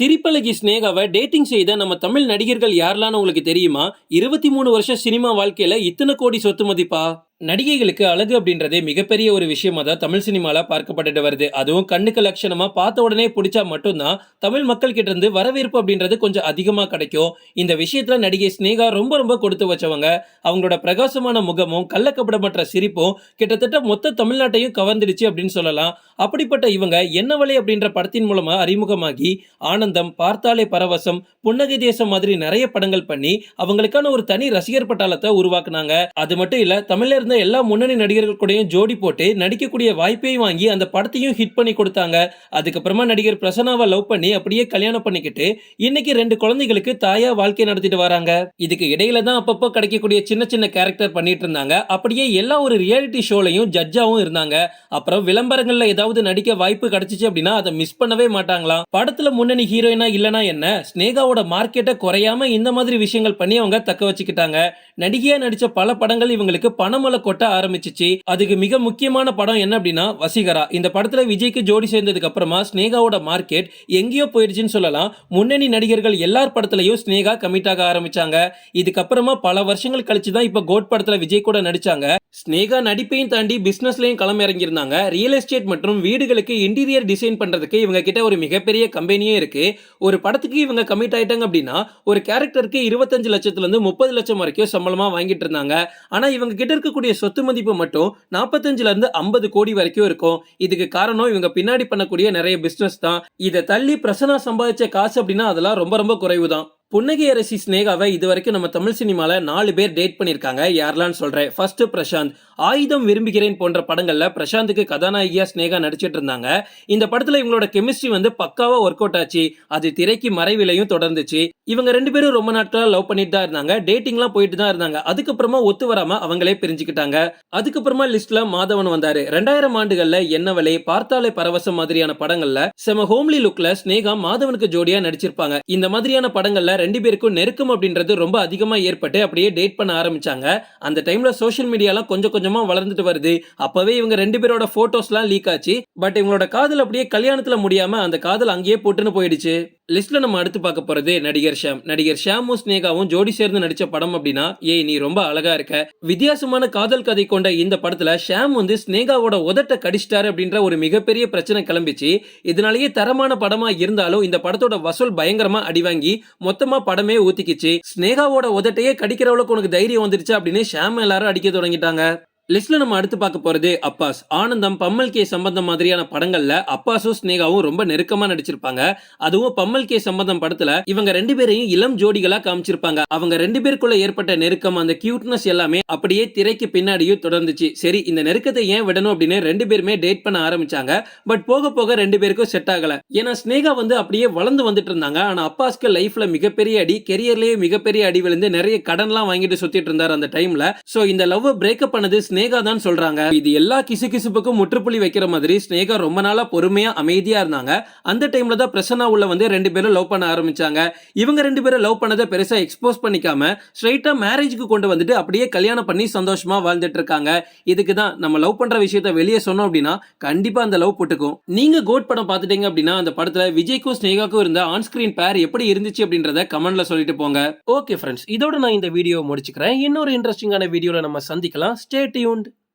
சிரிப்பழகி ஸ்னேகாவை dating செய்த நம்ம தமிழ் நடிகர்கள் யாரெல்லாம் உங்களுக்கு தெரியுமா? இருபத்தி மூணு வருஷம் சினிமா வாழ்க்கையில இத்தனை கோடி சொத்து மதிப்பா? நடிகைகளுக்கு அழகு அப்படின்றதே மிகப்பெரிய ஒரு விஷயமா. தான் தமிழ் சினிமாவில் பார்க்கப்பட்டுட்டு வருது. அதுவும் கண்ணுக்கு லட்சணமா பார்த்த உடனே பிடிச்சா மட்டும்தான் தமிழ் மக்கள் கிட்ட இருந்து வரவேற்பு அப்படின்றது கொஞ்சம் அதிகமாக கிடைக்கும். இந்த விஷயத்துல நடிகை ஸ்னேகா ரொம்ப ரொம்ப கொடுத்து வச்சவங்க. அவங்களோட பிரகாசமான முகமும் கள்ளக்கப்படமற்ற சிரிப்பும் கிட்டத்தட்ட மொத்த தமிழ்நாட்டையும் கவர்ந்துடுச்சு அப்படின்னு சொல்லலாம். அப்படிப்பட்ட இவங்க என்ன வழி அப்படின்ற படத்தின் மூலமா அறிமுகமாகி ஆனந்தம் பார்த்தாலே பரவசம் புன்னகை தேசம் மாதிரி நிறைய படங்கள் பண்ணி அவங்களுக்கான ஒரு தனி ரசிகர் பட்டாளத்தை உருவாக்குனாங்க. அது மட்டும் இல்ல தமிழர் எல்லா முன்னணி நடிகர்கள் கூடயும் ஜோடி போட்டு நடிக்கக்கூடிய வாய்ப்பையும் வாங்கி அந்த படத்தையும் ஹிட் பண்ணி கொடுத்தாங்க. அதுக்கப்புறமா நடிகர் பிரசனாவை லவ் பண்ணி அப்படியே கல்யாணம் பண்ணிக்கிட்டு இன்னைக்கு ரெண்டு குழந்தைகளுக்கு தாயா வாழ்க்கை நடத்திட்டு வராங்க. இதுக்கு இடையில தான் அப்பப்போ கிடைக்கக்கூடிய சின்ன சின்ன கேரக்டர் பண்ணிட்டு இருந்தாங்க. அப்படியே எல்லா ஒரு ரியாலிட்டி ஷோலையும் ஜட்ஜாவும் இருந்தாங்க. அப்புறம் விளம்பரங்கள்ல ஏதாவது நடிக்க வாய்ப்பு கிடைச்சிச்சு அப்படின்னா அதை மிஸ் பண்ணவே மாட்டாங்களாம் படத்துல முன்னணி ஹீரோயினா இல்லனா என்ன? ஸ்னேகாவோட மார்க்கெட்டை குறையாம இந்த மாதிரி விஷயங்கள் பண்ணி அவங்க தக்க வச்சுக்கிட்டாங்க. நடிகையா நடிச்ச பல படங்கள் இவங்களுக்கு பணமலை கொட்ட ஆரம்பிச்சிச்சு. அதுக்கு மிக முக்கியமான படம் என்ன அப்படின்னா வசீகரா. இந்த படத்துல விஜய்க்கு ஜோடி சேர்ந்ததுக்கு அப்புறமா ஸ்னேகாவோட மார்க்கெட் எங்கேயோ போயிடுச்சுன்னு சொல்லலாம். முன்னணி நடிகர்கள் எல்லார் படத்துலயும் ஸ்னேகா கமிட் ஆக ஆரம்பிச்சாங்க. இதுக்கப்புறமா பல வருஷங்கள் கழிச்சு தான் இப்ப கோட் படத்துல விஜய் கூட நடிச்சாங்க. ஸ்னேகா நடிப்பையும் தாண்டி பிஸ்னஸ்லையும் களம் இறங்கியிருந்தாங்க ரியல் எஸ்டேட் மற்றும் வீடுகளுக்கு இன்டீரியர் டிசைன் பண்ணுறதுக்கு இவங்க கிட்ட ஒரு மிகப்பெரிய கம்பெனியே இருக்குது ஒரு படத்துக்கு இவங்க கமிட் ஆயிட்டாங்க அப்படின்னா ஒரு கேரக்டருக்கு இருபத்தஞ்சு லட்சத்துலேருந்து முப்பது லட்சம் வரைக்கும் சம்பளமாக வாங்கிட்டு இருந்தாங்க. ஆனால் இவங்க கிட்ட இருக்கக்கூடிய சொத்து மதிப்பு மட்டும் நாற்பத்தஞ்சுலேருந்து ஐம்பது கோடி வரைக்கும் இருக்கும். இதுக்கு காரணம் இவங்க பின்னாடி பண்ணக்கூடிய நிறைய பிஸ்னஸ் தான். இதை தள்ளி பிரசனா சம்பாதிச்ச காசு அப்படின்னா அதெல்லாம் ரொம்ப ரொம்ப குறைவு தான் புன்னகை அரசி ஸ்னேகாவை இது வரைக்கும் நம்ம தமிழ் சினிமாவில் நாலு பேர் டேட் பண்ணியிருக்காங்க யாரெல்லாம் சொல்கிறேன் ஃபர்ஸ்ட் பிரசாந்த். ஆயுதம் விரும்புகிறேன் போன்ற படங்களில் பிரசாந்துக்கு கதாநாயகியா ஸ்னேகா நடிச்சிட்டு இருந்தாங்க. இந்த படத்தில் இவங்களோட கெமிஸ்ட்ரி வந்து பக்காவாக ஒர்க் அவுட் ஆச்சு. அது திரைக்கு மறைவிலையும் தொடர்ந்துச்சு. இவங்க ரெண்டு பேரும் ரொம்ப நாட்களாக லவ் பண்ணிட்டு தான் இருந்தாங்க. டேட்டிங்லாம் போயிட்டு தான் இருந்தாங்க. அதுக்கப்புறமா ஒத்து வராமல் அவங்களே பிரிஞ்சுக்கிட்டாங்க. அதுக்கப்புறமா லிஸ்ட்ல மாதவன் வந்தார். ரெண்டாயிரம் ஆண்டுகளில் என்னவளே பார்த்தாலே பரவசம் மாதிரியான படங்களில் செம ஹோம்லி லுக்ல ஸ்னேகா மாதவனுக்கு ஜோடியாக நடிச்சிருப்பாங்க. இந்த மாதிரியான படங்களில் ரெண்டு பேருக்கும் நெருக்கம் அப்படின்றது ரொம்ப அதிகமாக ஏற்பட்டு அப்படியே டேட் பண்ண ஆரம்பிச்சாங்க. அந்த டைம்ல சோஷியல் மீடியாலாம் கொஞ்சம் கொஞ்சமாக வளர்ந்துட்டு வருது. அப்பவே இவங்க ரெண்டு பேரோட ஃபோட்டோஸ்லாம் லீக் ஆச்சு. பட் இவங்களோட காதல் அப்படியே கல்யாணத்துல முடியாமல் அந்த காதல் அங்கேயே போட்டுன்னு போயிடுச்சு. லிஸ்ட்ல நம்ம அடுத்து பார்க்க போறது நடிகர் ஷாம். நடிகர் ஷாமும் ஸ்னேகாவும் ஜோடி சேர்ந்து நடிச்ச படம் அப்படின்னா ஏய் நீ ரொம்ப அழகா இருக்க. வித்தியாசமான காதல் கதை கொண்ட இந்த படத்துல ஷாம் வந்து ஸ்னேகாவோட உதட்ட கடிச்சிட்டாரு அப்படின்ற ஒரு மிகப்பெரிய பிரச்சனை கிளம்பிச்சு இதனாலேயே தரமான படமா இருந்தாலும் இந்த படத்தோட வசூல் பயங்கரமா அடி வாங்கி மொத்தமா படமே ஊத்திக்கிச்சு. ஸ்னேகாவோட உதட்டையே கடிக்கிற அளவுக்கு உனக்கு தைரியம் வந்துருச்சு அப்படின்னு ஷாம் எல்லாரும் அடிக்க தொடங்கிட்டாங்க. லிஸ்ட்ல நம்ம அடுத்து பார்க்க போறது அப்பாஸ். ஆனந்தம் பம்மல் கே சம்பந்தம் மாதிரியான படங்கள்ல அப்பாஸும் ஸ்னேகாவும் ரொம்ப நெருக்கமா நடிச்சிருப்பாங்க. அதுவும் பம்மல் கே சம்பந்தம் படத்துல இவங்க ரெண்டு பேரையும் இளம் ஜோடிகளா காமிச்சிருப்பாங்க. அவங்க ரெண்டு பேருக்குள்ள ஏற்பட்ட நெருக்கம் அந்த கியூட்னஸ் எல்லாமே அப்படியே திரைக்கு பின்னாடியும் தொடர்ந்துச்சு. சரி இந்த நெருக்கத்தை ஏன் விடணும் அப்படின்னு ரெண்டு பேருமே டேட் பண்ண ஆரம்பிச்சாங்க. பட் போக போக ரெண்டு பேருக்கும் செட் ஆகல. ஏன்னா ஸ்னேகா வந்து அப்படியே வளர்ந்து வந்துட்டு இருந்தாங்க. ஆனா அப்பாஸ்க்கு லைஃப்ல மிகப்பெரிய அடி கெரியர்லயே மிகப்பெரிய அடி விழுந்து நிறைய கடன்லாம் வாங்கிட்டு சுத்திட்டு இருந்தார் அந்த டைம்ல சோ இந்த லவ் பிரேக்கப் பண்ணது ஸ்னேகா தான் சொல்றாங்க. இது எல்லா கிசு கிசுப்புக்கும் முற்றுப்புள்ளி வைக்கிற மாதிரி ஸ்னேகா ரொம்ப நாளா பொறுமையா அமைதியா இருந்தாங்க. அந்த டைம்ல தான் பிரசன்னா உள்ள வந்து ரெண்டு பேரும் லவ் பண்ண ஆரம்பிச்சாங்க. இவங்க ரெண்டு பேரும் லவ் பண்ணதை பெருசா எக்ஸ்போஸ் பண்ணிக்காம ஸ்ட்ரைட்டா மேரேஜுக்கு கொண்டு வந்துட்டு அப்படியே கல்யாணம் பண்ணி சந்தோஷமா வாழ்ந்துட்டு இருக்காங்க. இதுக்கு தான் நம்ம லவ் பண்ற விஷயத்த வெளியே சொன்னோம் அப்படின்னா கண்டிப்பா அந்த லவ் போட்டுக்கும். நீங்க கோட் படம் பார்த்துட்டீங்க அப்படின்னா அந்த படத்துல விஜய்க்கும் ஸ்னேகாக்கும் இருந்த ஆன்ஸ்கிரீன் பேர் எப்படி இருந்துச்சு அப்படின்றத கமெண்ட்ல சொல்லிட்டு போங்க. ஓகே ஃப்ரெண்ட்ஸ் இதோட நான் இந்த வீடியோ முடிச்சுக்கிறேன். இன்னொரு இன்ட்ரெஸ்டிங்கான வீடியோல நம்ம சந்திக்கலாம். Stay tuned.